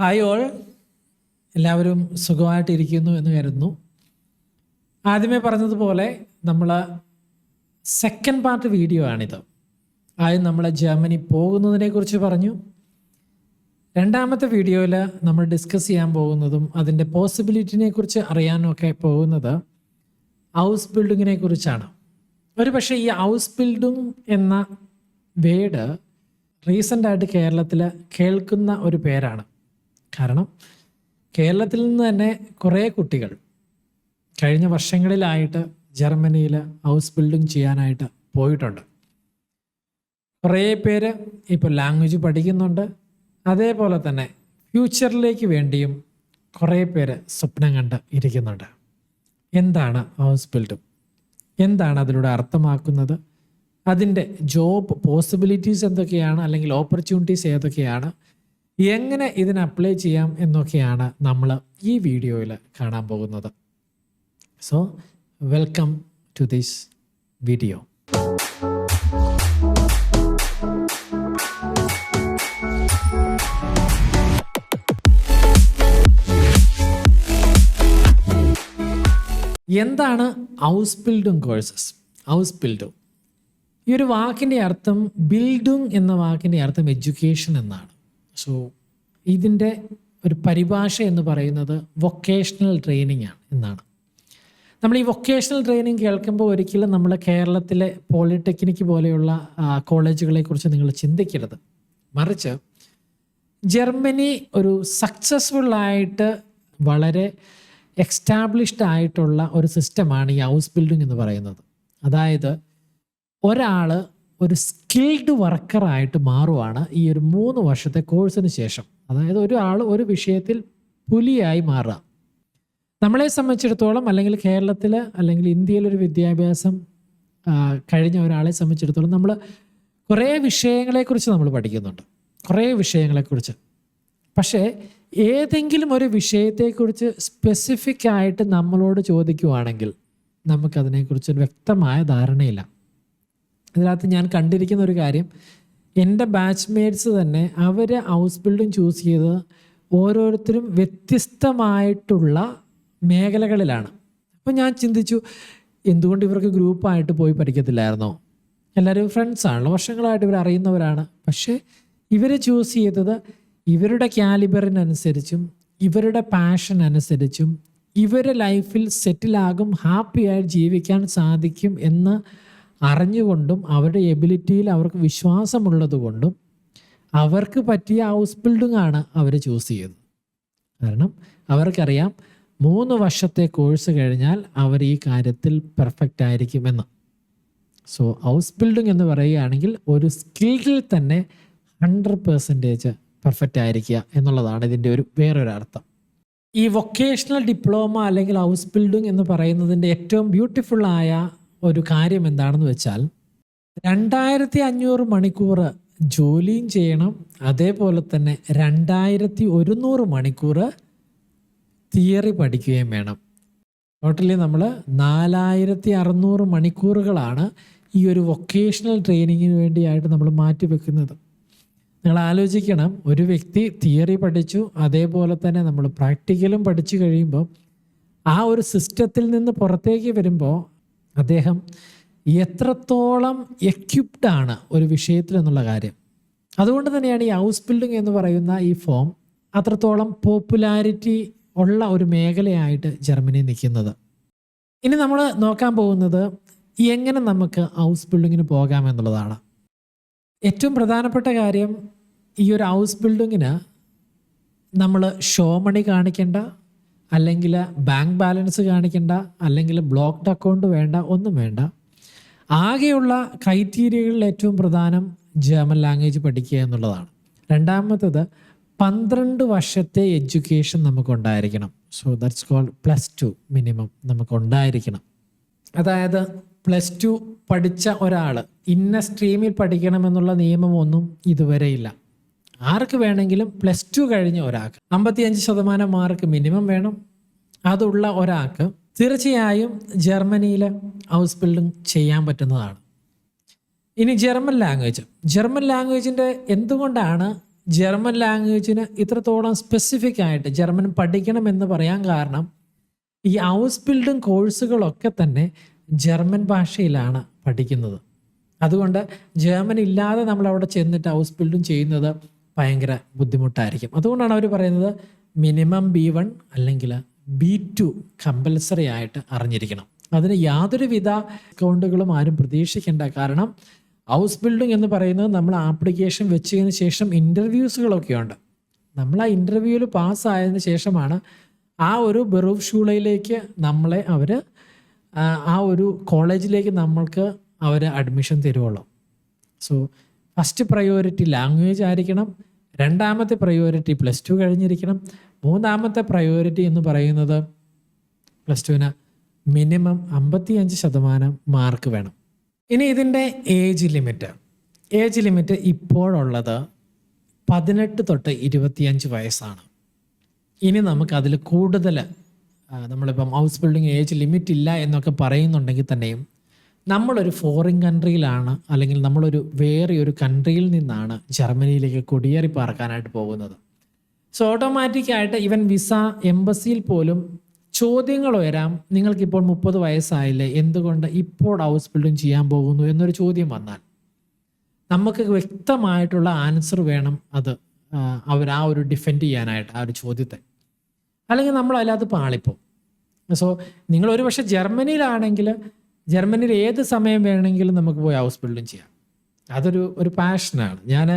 Hi all എല്ലാവരും സുഖമായിട്ടിരിക്കുന്നു എന്ന് കരുതുന്നു. ആദ്യമേ പറഞ്ഞതുപോലെ നമ്മൾ സെക്കൻഡ് പാർട്ട് വീഡിയോ ആണിത്. ആദ്യം നമ്മൾ ജർമ്മനി പോകുന്നതിനെ കുറിച്ച് പറഞ്ഞു. രണ്ടാമത്തെ വീഡിയോയിൽ നമ്മൾ ഡിസ്കസ് ചെയ്യാൻ പോകുന്നതും അതിന്റെ പോസിബിലിറ്റിനെ കുറിച്ച് അറിയാനൊക്കെ പോകുന്നത് ഹൗസ് ബിൽഡിങ്ങിനെ കുറിച്ചാണ്. ഒരു പക്ഷേ ഈ ഹൗസ് ബിൽഡിംഗ് എന്ന വേഡ് റീസെന്റായിട്ട് കേരളത്തിൽ കേൾക്കുന്ന ഒരു പേരാണ്. കാരണം കേരളത്തിൽ നിന്ന് തന്നെ കുറേ കുട്ടികൾ കഴിഞ്ഞ വർഷങ്ങളിലായിട്ട് ജർമ്മനിയിൽ ഹൗസ് ബിൽഡിംഗ് ചെയ്യാനായിട്ട് പോയിട്ടുണ്ട്. കുറേ പേര് ഇപ്പോൾ ലാംഗ്വേജ് പഠിക്കുന്നുണ്ട്. അതേപോലെ തന്നെ ഫ്യൂച്ചറിലേക്ക് വേണ്ടിയും കുറേ പേര് സ്വപ്നം കണ്ട് ഇരിക്കുന്നുണ്ട്. എന്താണ് ഹൗസ് ബിൽഡും? എന്താണ് അതിലൂടെ അർത്ഥമാക്കുന്നത്? അതിന്റെ ജോബ് പോസിബിലിറ്റീസ് എന്തൊക്കെയാണ്? അല്ലെങ്കിൽ ഓപ്പർച്യൂണിറ്റീസ് ഏതൊക്കെയാണ്? എങ്ങനെ ഇതിന് അപ്ലൈ ചെയ്യാം എന്നൊക്കെയാണ് നമ്മൾ ഈ വീഡിയോയിൽ കാണാൻ പോകുന്നത്. So welcome to this video എന്താണ് house building courses house building ഈ ഒരു വാക്കിന്റെ അർത്ഥം ബിൽഡിംഗ് എന്ന വാക്കിന്റെ അർത്ഥം എഡ്യൂക്കേഷൻ എന്നാണ്. സോ ഇതിന്റെ ഒരു പരിഭാഷ എന്ന് പറയുന്നത് വൊക്കേഷണൽ ട്രെയിനിങ് ആണ് എന്നാണ്. നമ്മൾ ഈ വൊക്കേഷണൽ ട്രെയിനിങ് കേൾക്കുമ്പോൾ ഒരിക്കലും നമ്മൾ കേരളത്തിലെ പോളിടെക്നിക്ക് പോലെയുള്ള കോളേജുകളെ കുറിച്ച് നിങ്ങൾ ചിന്തിക്കരുത്. മറിച്ച് ജർമ്മനി ഒരു സക്സസ്ഫുൾ ആയിട്ട് വളരെ എക്സ്റ്റാബ്ലിഷ്ഡ് ആയിട്ടുള്ള ഒരു സിസ്റ്റമാണ് ഈ ഹൗസ് ബിൽഡിംഗ് എന്ന് പറയുന്നത്. അതായത് ഒരാൾ ഒരു സ്കിൽഡ് വർക്കറായിട്ട് മാറുവാണ് ഈ ഒരു മൂന്ന് വർഷത്തെ കോഴ്സിന് ശേഷം. അതായത് ഒരാൾ ഒരു വിഷയത്തിൽ പുലിയായി മാറുക. നമ്മളെ സംബന്ധിച്ചിടത്തോളം അല്ലെങ്കിൽ കേരളത്തിൽ അല്ലെങ്കിൽ ഇന്ത്യയിലൊരു വിദ്യാഭ്യാസം കഴിഞ്ഞ ഒരാളെ സംബന്ധിച്ചിടത്തോളം നമ്മൾ കുറേ വിഷയങ്ങളെക്കുറിച്ച് നമ്മൾ പഠിക്കുന്നുണ്ട്. കുറേ വിഷയങ്ങളെക്കുറിച്ച്. പക്ഷേ ഏതെങ്കിലും ഒരു വിഷയത്തെക്കുറിച്ച് സ്പെസിഫിക് ആയിട്ട് നമ്മളോട് ചോദിക്കുവാണെങ്കിൽ നമുക്കതിനെക്കുറിച്ച് വ്യക്തമായ ധാരണയില്ല. ഇതിനകത്ത് ഞാൻ കണ്ടിരിക്കുന്ന ഒരു കാര്യം. എന്റെ ബാച്ച്മേറ്റ്സ് തന്നെ അവർ ഹൗസ് ബിൽഡിംഗ് ചൂസ് ചെയ്തത് ഓരോരുത്തരും വ്യത്യസ്തമായിട്ടുള്ള മേഖലകളിലാണ്. അപ്പോൾ ഞാൻ ചിന്തിച്ചു എന്തുകൊണ്ട് ഇവർക്ക് ഗ്രൂപ്പായിട്ട് പോയി പഠിക്കത്തില്ലായിരുന്നോ? എല്ലാവരും ഫ്രണ്ട്സ് ആണല്ലോ വർഷങ്ങളായിട്ട് ഇവർ അറിയുന്നവരാണ്. പക്ഷേ ഇവർ ചൂസ് ചെയ്തത് ഇവരുടെ ക്യാലിബറിനനുസരിച്ചും ഇവരുടെ പാഷൻ അനുസരിച്ചും ഇവരുടെ ലൈഫിൽ സെറ്റിലാകും ഹാപ്പിയായി ജീവിക്കാൻ സാധിക്കും എന്ന് അറിഞ്ഞുകൊണ്ടും അവരുടെ എബിലിറ്റിയിൽ അവർക്ക് വിശ്വാസമുള്ളത് കൊണ്ടും അവർക്ക് പറ്റിയ ഹൗസ് ബിൽഡിംഗ് ആണ് അവർ ചൂസ് ചെയ്തത് കാരണം അവർക്കറിയാം മൂന്ന് വർഷത്തെ കോഴ്സ് കഴിഞ്ഞാൽ അവർ ഈ കാര്യത്തിൽ പെർഫെക്റ്റ് ആയിരിക്കുമെന്ന്. സോ ഹൗസ് ബിൽഡിംഗ് എന്ന് പറയുകയാണെങ്കിൽ ഒരു സ്കിൽഡിൽ തന്നെ ഹൺഡ്രഡ് പെർസെന്റേജ് പെർഫെക്റ്റ് ആയിരിക്കുക എന്നുള്ളതാണ് ഇതിന്റെ ഒരു വേറൊരു അർത്ഥം. ഈ വൊക്കേഷണൽ ഡിപ്ലോമ അല്ലെങ്കിൽ ഹൗസ് ബിൽഡിംഗ് എന്ന് പറയുന്നതിന്റെ ഏറ്റവും ബ്യൂട്ടിഫുള്ളായ ഒരു കാര്യം എന്താണെന്ന് വെച്ചാൽ രണ്ടായിരത്തി അഞ്ഞൂറ് മണിക്കൂർ ജോലിയും ചെയ്യണം അതേപോലെ തന്നെ രണ്ടായിരത്തി ഒരുന്നൂറ് മണിക്കൂർ തിയറി പഠിക്കുകയും വേണം. ടോട്ടലി നമ്മൾ നാലായിരത്തി അറുന്നൂറ് മണിക്കൂറുകളാണ് ഈ ഒരു വൊക്കേഷണൽ ട്രെയിനിങ്ങിന് വേണ്ടിയായിട്ട് നമ്മൾ മാറ്റി വെക്കുന്നത്. നിങ്ങൾ ആലോചിക്കണം ഒരു വ്യക്തി തിയറി പഠിച്ചു അതേപോലെ തന്നെ നമ്മൾ പ്രാക്ടിക്കലും പഠിച്ചു കഴിയുമ്പോൾ ആ ഒരു സിസ്റ്റത്തിൽ നിന്ന് പുറത്തേക്ക് വരുമ്പോൾ അദ്ദേഹം എത്രത്തോളം എക്യുപ്ഡ് ആണ് ഒരു വിഷയത്തിൽ എന്നുള്ള കാര്യം. അതുകൊണ്ട് തന്നെയാണ് ഈ ഹൗസ് ബിൽഡിംഗ് എന്ന് പറയുന്ന ഈ ഫോം അത്രത്തോളം പോപ്പുലാരിറ്റി ഉള്ള ഒരു മേഖലയായിട്ട് ജർമ്മനി നിൽക്കുന്നത്. ഇനി നമ്മൾ നോക്കാൻ പോകുന്നത് എങ്ങനെ നമുക്ക് ഹൗസ് ബിൽഡിങ്ങിന് പോകാം എന്നുള്ളതാണ്. ഏറ്റവും പ്രധാനപ്പെട്ട കാര്യം ഈ ഒരു ഹൗസ് ബിൽഡിങ്ങിന് നമ്മൾ ഷോ മണി കാണിക്കേണ്ട അല്ലെങ്കിൽ ബാങ്ക് ബാലൻസ് കാണിക്കേണ്ട അല്ലെങ്കിൽ ബ്ലോക്ക്ഡ് അക്കൗണ്ട് വേണ്ട ഒന്നും വേണ്ട. ആകെയുള്ള ക്രൈറ്റീരിയകളിൽ ഏറ്റവും പ്രധാനം ജർമ്മൻ ലാംഗ്വേജ് പഠിക്കുക എന്നുള്ളതാണ്. രണ്ടാമത്തത് പന്ത്രണ്ട് വർഷത്തെ education നമുക്കുണ്ടായിരിക്കണം. So that's called plus two minimum നമുക്കുണ്ടായിരിക്കണം. അതായത് പ്ലസ് ടു പഠിച്ച ഒരാൾ ഇന്ന സ്ട്രീമിൽ പഠിക്കണമെന്നുള്ള നിയമമൊന്നും ഇതുവരെ ഇല്ല. ആർക്ക് വേണമെങ്കിലും പ്ലസ് ടു കഴിഞ്ഞ ഒരാൾക്ക് അമ്പത്തിയഞ്ച് ശതമാനം മാർക്ക് മിനിമം വേണം. അതുള്ള ഒരാൾക്ക് തീർച്ചയായും ജർമ്മനിയിലെ ഹൗസ് ബിൽഡിംഗ് ചെയ്യാൻ പറ്റുന്നതാണ്. ഇനി ജർമ്മൻ ലാംഗ്വേജ് ജർമ്മൻ ലാംഗ്വേജിന്റെ എന്തുകൊണ്ടാണ് ജർമ്മൻ ലാംഗ്വേജിന് ഇത്രത്തോളം സ്പെസിഫിക് ആയിട്ട് ജർമ്മൻ പഠിക്കണം എന്ന് പറയാൻ കാരണം ഈ ഹൗസ് ബിൽഡിംഗ് കോഴ്സുകളൊക്കെ തന്നെ ജർമ്മൻ ഭാഷയിലാണ് പഠിക്കുന്നത്. അതുകൊണ്ട് ജർമ്മൻ ഇല്ലാതെ നമ്മൾ അവിടെ ചെന്നിട്ട് ഹൗസ് ബിൽഡിംഗ് ചെയ്യുന്നത് ഭയങ്കര ബുദ്ധിമുട്ടായിരിക്കും. അതുകൊണ്ടാണ് അവർ പറയുന്നത് മിനിമം ബി വൺ അല്ലെങ്കിൽ ബി ടു കമ്പൽസറി ആയിട്ട് അറിഞ്ഞിരിക്കണം. അതിന് യാതൊരുവിധ അക്കൗണ്ടുകളും ആരും പ്രതീക്ഷിക്കേണ്ട കാരണം ഹൗസ് ബിൽഡിംഗ് എന്ന് പറയുന്നത് നമ്മൾ ആപ്ലിക്കേഷൻ വെച്ചതിന് ശേഷം ഇന്റർവ്യൂസുകളൊക്കെ ഉണ്ട്. നമ്മൾ ആ ഇന്റർവ്യൂവിൽ പാസ്സായതിന് ശേഷമാണ് ആ ഒരു ബെറൂഫ് ഷൂളയിലേക്ക് നമ്മളെ അവർ ആ ഒരു കോളേജിലേക്ക് നമ്മൾക്ക് അവർ അഡ്മിഷൻ തരുവുള്ളൂ. സോ ഫസ്റ്റ് പ്രയോറിറ്റി ലാംഗ്വേജ് ആയിരിക്കണം. രണ്ടാമത്തെ പ്രയോറിറ്റി പ്ലസ് ടു കഴിഞ്ഞിരിക്കണം. മൂന്നാമത്തെ പ്രയോറിറ്റി എന്ന് പറയുന്നത് പ്ലസ് ടുവിന് മിനിമം അമ്പത്തിയഞ്ച് ശതമാനം മാർക്ക് വേണം. ഇനി ഇതിന്റെ ഏജ് ലിമിറ്റ് ഏജ് ലിമിറ്റ് ഇപ്പോഴുള്ളത് പതിനെട്ട് തൊട്ട് ഇരുപത്തിയഞ്ച് വയസ്സാണ്. ഇനി നമുക്ക് അതിൽ കൂടുതൽ നമ്മളിപ്പം ഹൗസ് ബിൽഡിംഗ് ഏജ് ലിമിറ്റ് ഇല്ല എന്നൊക്കെ പറയുന്നുണ്ടെങ്കിൽ തന്നെയും നമ്മളൊരു ഫോറിൻ കൺട്രിയിലാണ് അല്ലെങ്കിൽ നമ്മളൊരു വേറെ ഒരു കൺട്രിയിൽ നിന്നാണ് ജർമ്മനിയിലേക്ക് കുടിയേറി പാർക്കാനായിട്ട് പോകുന്നത്. സോ ഓട്ടോമാറ്റിക്കായിട്ട് ഇവൻ വിസ എംബസിയിൽ പോലും ചോദ്യങ്ങൾ വരാം. നിങ്ങൾക്കിപ്പോൾ മുപ്പത് വയസ്സായില്ലേ? എന്തുകൊണ്ട് ഇപ്പോൾ ഹൗസ് ബിൽഡിംഗ് ചെയ്യാൻ പോകുന്നു എന്നൊരു ചോദ്യം വന്നാൽ നമുക്ക് വ്യക്തമായിട്ടുള്ള ആൻസർ വേണം അത് അവർ ആ ഒരു ഡിഫെൻഡ് ചെയ്യാനായിട്ട് ആ ഒരു ചോദ്യത്തെ. അല്ലെങ്കിൽ നമ്മൾ അതിനകത്ത് പാളിപ്പോവും. സോ നിങ്ങൾ ഒരു പക്ഷേ ജർമ്മനിയിലാണെങ്കിൽ ജർമ്മനിയിൽ ഏത് സമയം വേണമെങ്കിലും നമുക്ക് പോയി ഹൗസ് ബിൽഡും ചെയ്യാം. അതൊരു ഒരു പാഷനാണ്. ഞാൻ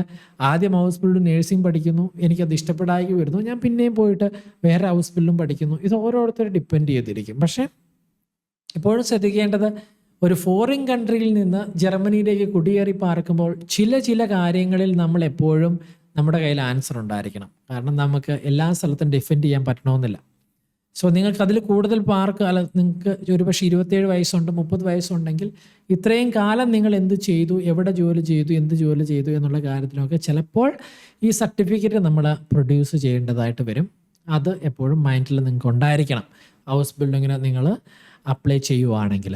ആദ്യം ഹൗസ് ബിൽഡും നേഴ്സിംഗ് പഠിക്കുന്നു എനിക്കത് ഇഷ്ടപ്പെടായി വരുന്നു. ഞാൻ പിന്നെയും പോയിട്ട് വേറെ ഹൗസ് ബിൽഡും പഠിക്കുന്നു. ഇത് ഓരോരുത്തരും ഡിപ്പെൻഡ് ചെയ്തിരിക്കും. പക്ഷേ ഇപ്പോഴും ശ്രദ്ധിക്കേണ്ടത് ഒരു ഫോറിൻ കൺട്രിയിൽ നിന്ന് ജർമ്മനിയിലേക്ക് കുടിയേറി പാർക്കുമ്പോൾ ചില ചില കാര്യങ്ങളിൽ നമ്മൾ എപ്പോഴും നമ്മുടെ കയ്യിൽ ആൻസർ ഉണ്ടായിരിക്കണം. കാരണം നമുക്ക് എല്ലാ സ്ഥലത്തും ഡിഫെൻഡ് ചെയ്യാൻ പറ്റണമെന്നില്ല. സോ നിങ്ങൾക്ക് അതിൽ കൂടുതൽ പാർക്ക് അല്ല നിങ്ങൾക്ക് ഒരുപക്ഷെ ഇരുപത്തേഴ് വയസ്സുണ്ട് മുപ്പത് വയസ്സുണ്ടെങ്കിൽ ഇത്രയും കാലം നിങ്ങൾ എന്ത് ചെയ്തു എവിടെ ജോലി ചെയ്തു എന്ത് ജോലി ചെയ്തു എന്നുള്ള കാര്യത്തിലൊക്കെ ചിലപ്പോൾ ഈ സർട്ടിഫിക്കറ്റ് നമ്മൾ പ്രൊഡ്യൂസ് ചെയ്യേണ്ടതായിട്ട് വരും. അത് എപ്പോഴും മൈൻഡിൽ നിങ്ങൾക്ക് ഉണ്ടായിരിക്കണം. ഹൗസ് ബിൽഡിങ്ങിന് നിങ്ങൾ അപ്ലൈ ചെയ്യുവാണെങ്കിൽ.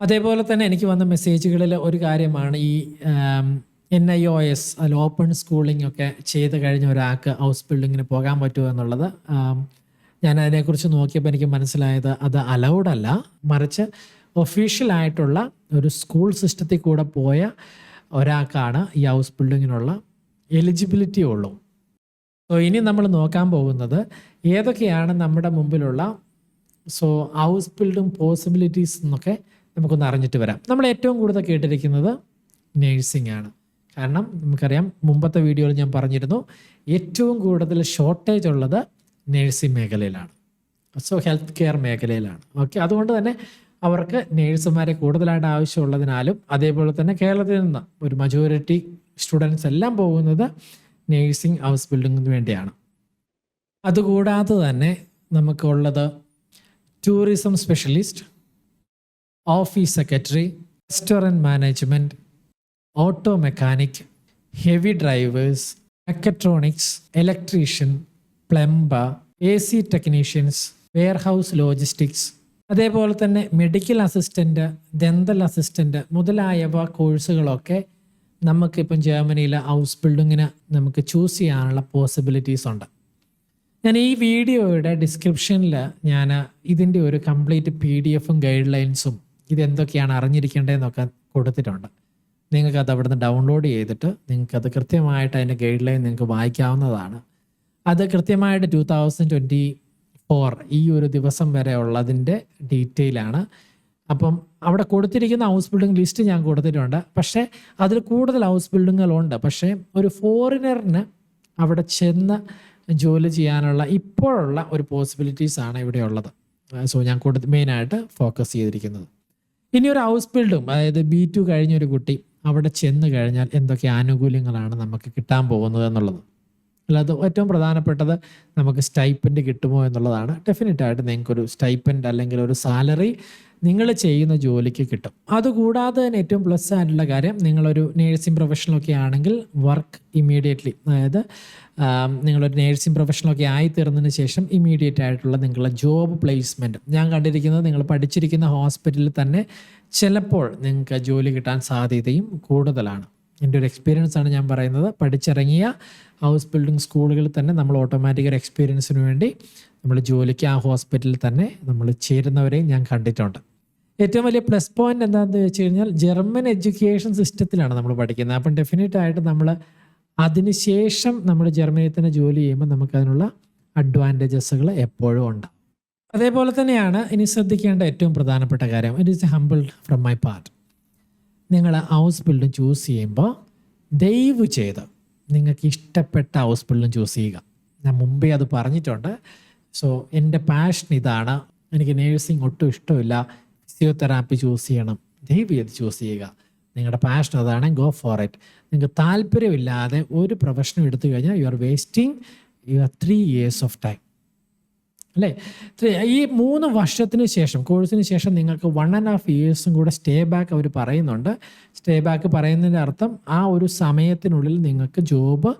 അതേപോലെ തന്നെ എനിക്ക് വന്ന മെസ്സേജുകളിൽ ഒരു കാര്യമാണ് ഈ എൻ ഐ ഒ എസ് അതിൽ ഓപ്പൺ സ്കൂളിംഗ് ഒക്കെ ചെയ്ത് കഴിഞ്ഞ ഒരാൾക്ക് ഹൗസ് ബിൽഡിങ്ങിന് പോകാൻ പറ്റുമോ എന്നുള്ളത്. ഞാൻ അതിനെക്കുറിച്ച് നോക്കിയപ്പോൾ എനിക്ക് മനസ്സിലായത് അത് അലൗഡ് അല്ല. മറിച്ച് ഒഫീഷ്യലായിട്ടുള്ള ഒരു സ്കൂൾ സിസ്റ്റത്തിൽ കൂടെ പോയ ഒരാൾക്കാണ് ഈ ഹൗസ് ബിൽഡിങ്ങിനുള്ള എലിജിബിലിറ്റി ഉള്ളൂ. സോ ഇനി നമ്മൾ നോക്കാൻ പോകുന്നത് ഏതൊക്കെയാണ് നമ്മുടെ മുമ്പിലുള്ള സോ ഹൗസ് ബിൽഡിംഗ് പോസിബിലിറ്റീസ് എന്നൊക്കെ നമുക്കൊന്ന് അറിഞ്ഞിട്ട് വരാം. നമ്മൾ ഏറ്റവും കൂടുതൽ കേട്ടിരിക്കുന്നത് നേഴ്സിംഗ് ആണ്. കാരണം നമുക്കറിയാം മുമ്പത്തെ വീഡിയോയിൽ ഞാൻ പറഞ്ഞിരുന്നു ഏറ്റവും കൂടുതൽ ഷോർട്ടേജ് ഉള്ളത് നേഴ്സിംഗ് മേഖലയിലാണ്. സോ ഹെൽത്ത് കെയർ മേഖലയിലാണ്. ഓക്കെ അതുകൊണ്ട് തന്നെ അവർക്ക് നേഴ്സുമാരെ കൂടുതലായിട്ട് ആവശ്യമുള്ളതിനാലും അതേപോലെ തന്നെ കേരളത്തിൽ നിന്ന് ഒരു മജോറിറ്റി സ്റ്റുഡൻസ് എല്ലാം പോകുന്നത് നേഴ്സിംഗ് ഹൗസ് ബിൽഡിങ്ങിന് വേണ്ടിയാണ്. അതുകൂടാതെ തന്നെ നമുക്കുള്ളത് tourism specialist office secretary restaurant management auto mechanic heavy drivers mechatronics electrician plumber A C technicians warehouse logistics അതേപോലെ തന്നെ മെഡിക്കൽ അസിസ്റ്റന്റ് ദന്തൽ അസിസ്റ്റന്റ് മുതലായവ കോഴ്സുകളൊക്കെ നമുക്കിപ്പം ജർമ്മനിയിലെ ഹൗസ് ബിൽഡിങ്ങിന് നമുക്ക് ചൂസ് ചെയ്യാനുള്ള പോസിബിലിറ്റീസ് ഉണ്ട്. ഞാൻ ഈ വീഡിയോയുടെ ഡിസ്ക്രിപ്ഷനിൽ ഞാൻ ഇതിന്റെ ഒരു കംപ്ലീറ്റ് പി ഡി എഫും ഗൈഡ് ലൈൻസും ഇതെന്തൊക്കെയാണ് അറിഞ്ഞിരിക്കേണ്ടതെന്നൊക്കെ കൊടുത്തിട്ടുണ്ട്. നിങ്ങൾക്ക് അത് അവിടുന്ന് ഡൗൺലോഡ് ചെയ്തിട്ട് നിങ്ങൾക്ക് അത് കൃത്യമായിട്ട് അതിന്റെ ഗൈഡ് ലൈൻ നിങ്ങൾക്ക് വായിക്കാവുന്നതാണ്. അത് കൃത്യമായിട്ട് ടൂ തൗസൻഡ് ട്വന്റി ഫോർ ഈ ഒരു ദിവസം വരെ ഉള്ളതിന്റെ ഡീറ്റെയിൽ ആണ് അപ്പം അവിടെ കൊടുത്തിരിക്കുന്ന ഹൗസ് ബിൽഡിംഗ് ലിസ്റ്റ് ഞാൻ കൊടുത്തിട്ടുണ്ട്. പക്ഷേ അതിൽ കൂടുതൽ ഹൗസ് ബിൽഡിങ്ങുകളുണ്ട് പക്ഷേ ഒരു ഫോറിനറിന് അവിടെ ചെന്ന് ജോലി ചെയ്യാനുള്ള ഇപ്പോഴുള്ള ഒരു പോസിബിലിറ്റീസ് ആണ് ഇവിടെ ഉള്ളത്. സോ ഞാൻ കൊടുത്ത് മെയിനായിട്ട് ഫോക്കസ് ചെയ്തിരിക്കുന്നത്. ഇനി ഒരു ഹൗസ് ബിൽഡും അതായത് ബി ടു കഴിഞ്ഞൊരു കുട്ടി അവിടെ ചെന്ന് കഴിഞ്ഞാൽ എന്തൊക്കെ ആനുകൂല്യങ്ങളാണ് നമുക്ക് കിട്ടാൻ പോകുന്നത് എന്നുള്ളത്. അല്ലാതെ ഏറ്റവും പ്രധാനപ്പെട്ടത് നമുക്ക് സ്റ്റൈപ്പൻഡ് കിട്ടുമോ എന്നുള്ളതാണ്. ഡെഫിനറ്റായിട്ട് നിങ്ങൾക്കൊരു സ്റ്റൈപ്പൻഡ് അല്ലെങ്കിൽ ഒരു സാലറി നിങ്ങൾ ചെയ്യുന്ന ജോലിക്ക് കിട്ടും. അതുകൂടാതെ തന്നെ ഏറ്റവും പ്ലസ് ആയിട്ടുള്ള കാര്യം നിങ്ങളൊരു നേഴ്സിംഗ് പ്രൊഫഷണലൊക്കെ ആണെങ്കിൽ വർക്ക് ഇമ്മീഡിയറ്റ്ലി അതായത് നിങ്ങളൊരു നേഴ്സിംഗ് പ്രൊഫഷണലൊക്കെ ആയിത്തീർന്നതിന് ശേഷം ഇമ്മീഡിയറ്റ് ആയിട്ടുള്ള നിങ്ങളുടെ ജോബ് പ്ലേസ്മെന്റ് ഞാൻ കണ്ടിരിക്കുന്നത് നിങ്ങൾ പഠിച്ചിരിക്കുന്ന ഹോസ്പിറ്റലിൽ തന്നെ ചിലപ്പോൾ നിങ്ങൾക്ക് ജോലി കിട്ടാൻ സാധ്യതയും കൂടുതലാണ്. എന്റെ ഒരു എക്സ്പീരിയൻസ് ആണ് ഞാൻ പറയുന്നത്. പഠിച്ചിറങ്ങിയ ഹൗസ് ബിൽഡിംഗ് സ്കൂളുകളിൽ തന്നെ നമ്മൾ ഓട്ടോമാറ്റിക് ഒരു എക്സ്പീരിയൻസിന് വേണ്ടി നമ്മൾ ജോലിക്ക് ആ ഹോസ്പിറ്റലിൽ തന്നെ നമ്മൾ ചേരുന്നവരെയും ഞാൻ കണ്ടിട്ടുണ്ട്. ഏറ്റവും വലിയ പ്ലസ് പോയിന്റ് എന്താണെന്ന് വെച്ച് കഴിഞ്ഞാൽ ജർമ്മൻ എഡ്യൂക്കേഷൻ സിസ്റ്റത്തിലാണ് നമ്മൾ പഠിക്കുന്നത്. അപ്പം ഡെഫിനറ്റ് ആയിട്ട് നമ്മൾ അതിനുശേഷം നമ്മൾ ജർമ്മനിയിൽ തന്നെ ജോലി ചെയ്യുമ്പോൾ നമുക്ക് അതിനുള്ള അഡ്വാന്റേജസുകൾ എപ്പോഴും ഉണ്ട്. അതേപോലെ തന്നെയാണ് ഇനി ശ്രദ്ധിക്കേണ്ട ഏറ്റവും പ്രധാനപ്പെട്ട കാര്യം. It is humbled from my part നിങ്ങൾ ഹൗസ് ബിൽഡും ചൂസ് ചെയ്യുമ്പോൾ ദയവ് ചെയ്ത് നിങ്ങൾക്ക് ഇഷ്ടപ്പെട്ട ഹൗസ് ബിൽഡും ചൂസ് ചെയ്യുക. ഞാൻ മുമ്പേ അത് പറഞ്ഞിട്ടുണ്ട്. സോ എന്റെ പാഷൻ ഇതാണ്. എനിക്ക് നേഴ്സിംഗ് ഒട്ടും ഇഷ്ടമില്ല. ഫിസിയോതെറാപ്പി ചൂസ് ചെയ്യണം. ദയവ് ചെയ്ത് ചൂസ് ചെയ്യുക. നിങ്ങളുടെ പാഷൻ അതാണ് ഗോ ഫോർ ഇറ്റ് നിങ്ങൾക്ക് താല്പര്യമില്ലാതെ ഒരു പ്രൊഫഷനും എടുത്തു കഴിഞ്ഞാൽ you are wasting you are three years of time അല്ലേ? ഈ മൂന്ന് വർഷത്തിന് ശേഷം കോഴ്സിന് ശേഷം നിങ്ങൾക്ക് വൺ ആൻഡ് ഹാഫ് ഇയേഴ്സും കൂടെ സ്റ്റേ ബാക്ക് അവർ പറയുന്നുണ്ട്. സ്റ്റേ ബാക്ക് പറയുന്നതിന്റെ അർത്ഥം ആ ഒരു സമയത്തിനുള്ളിൽ നിങ്ങൾക്ക് ജോബ്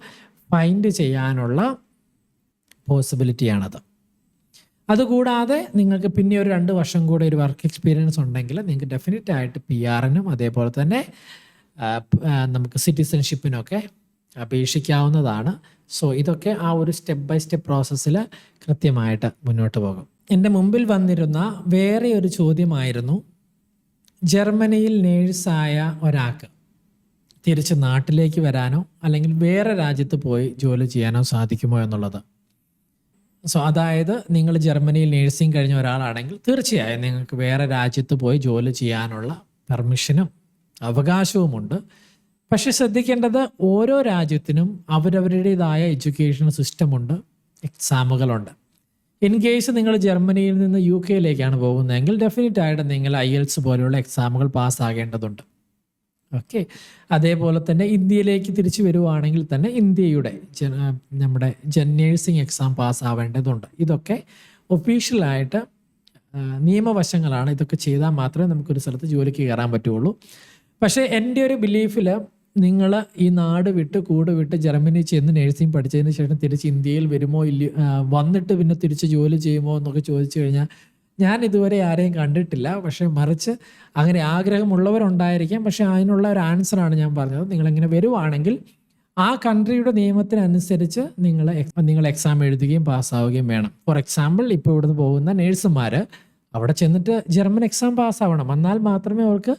ഫൈൻഡ് ചെയ്യാനുള്ള പോസിബിലിറ്റിയാണത് അതുകൂടാതെ നിങ്ങൾക്ക് പിന്നെ ഒരു രണ്ട് വർഷം കൂടെ ഒരു വർക്ക് എക്സ്പീരിയൻസ് ഉണ്ടെങ്കിൽ നിങ്ങൾക്ക് ഡെഫിനറ്റ് ആയിട്ട് പി ആറിനും അതേപോലെ തന്നെ നമുക്ക് സിറ്റിസൺഷിപ്പിനൊക്കെ അപേക്ഷിക്കാവുന്നതാണ്. സോ ഇതൊക്കെ ആ ഒരു സ്റ്റെപ്പ് ബൈ സ്റ്റെപ്പ് പ്രോസസ്സിൽ കൃത്യമായിട്ട് മുന്നോട്ട് പോകും. എന്റെ മുമ്പിൽ വന്നിരുന്ന വേറെ ഒരു ചോദ്യമായിരുന്നു ജർമ്മനിയിൽ നേഴ്സായ ഒരാൾക്ക് തിരിച്ച് നാട്ടിലേക്ക് വരാനോ അല്ലെങ്കിൽ വേറെ രാജ്യത്ത് പോയി ജോലി ചെയ്യാനോ സാധിക്കുമോ എന്നുള്ളത്. സോ അതായത് നിങ്ങൾ ജർമ്മനിയിൽ നേഴ്സിംഗ് കഴിഞ്ഞ ഒരാളാണെങ്കിൽ തീർച്ചയായും നിങ്ങൾക്ക് വേറെ രാജ്യത്ത് പോയി ജോലി ചെയ്യാനുള്ള പെർമിഷനും അവകാശവുമുണ്ട്. പക്ഷെ ശ്രദ്ധിക്കേണ്ടത് ഓരോ രാജ്യത്തിനും അവരവരുടേതായ എഡ്യൂക്കേഷൻ സിസ്റ്റമുണ്ട് എക്സാമുകളുണ്ട്. ഇൻ കേസ് നിങ്ങൾ ജർമ്മനിയിൽ നിന്ന് യു കെയിലേക്കാണ് പോകുന്നതെങ്കിൽ ഡെഫിനറ്റ് ആയിട്ട് നിങ്ങൾ ഐ എൽസ് പോലെയുള്ള എക്സാമുകൾ പാസ്സാകേണ്ടതുണ്ട്. ഓക്കെ. അതേപോലെ തന്നെ ഇന്ത്യയിലേക്ക് തിരിച്ചു വരുവാണെങ്കിൽ തന്നെ ഇന്ത്യയുടെ നമ്മുടെ ജൻ നേഴ്സിംഗ് എക്സാം പാസ്സാവേണ്ടതുണ്ട്. ഇതൊക്കെ ഒഫീഷ്യലായിട്ട് നിയമവശങ്ങളാണ്. ഇതൊക്കെ ചെയ്താൽ മാത്രമേ നമുക്കൊരു സ്ഥലത്ത് ജോലിക്ക് കയറാൻ പറ്റുള്ളൂ. പക്ഷേ എന്റെ ഒരു ബിലീഫിൽ നിങ്ങൾ ഈ നാട് വിട്ട് കൂട് വിട്ട് ജർമ്മനി ചെന്ന് നേഴ്സിംഗ് പഠിച്ചതിന് ശേഷം തിരിച്ച് ഇന്ത്യയിൽ വരുമോ ഇല്ലയോ വന്നിട്ട് പിന്നെ തിരിച്ച് ജോലി ചെയ്യുമോ എന്നൊക്കെ ചോദിച്ചു കഴിഞ്ഞാൽ ഞാൻ ഇതുവരെ ആരെയും കണ്ടിട്ടില്ല. പക്ഷേ മറിച്ച് അങ്ങനെ ആഗ്രഹമുള്ളവരുണ്ടായിരിക്കാം. പക്ഷേ അതിനുള്ള ഒരു ആൻസറാണ് ഞാൻ പറഞ്ഞത്. നിങ്ങളിങ്ങനെ വരുവാണെങ്കിൽ ആ കൺട്രിയുടെ നിയമത്തിനനുസരിച്ച് നിങ്ങൾ നിങ്ങൾ എക്സാം എഴുതുകയും പാസ്സാവുകയും വേണം. ഫോർ എക്സാമ്പിൾ ഇപ്പോൾ ഇവിടുന്ന് പോകുന്ന നേഴ്സുമാർ അവിടെ ചെന്നിട്ട് ജർമ്മൻ എക്സാം പാസ്സാവണം. എന്നാൽ മാത്രമേ അവർക്ക്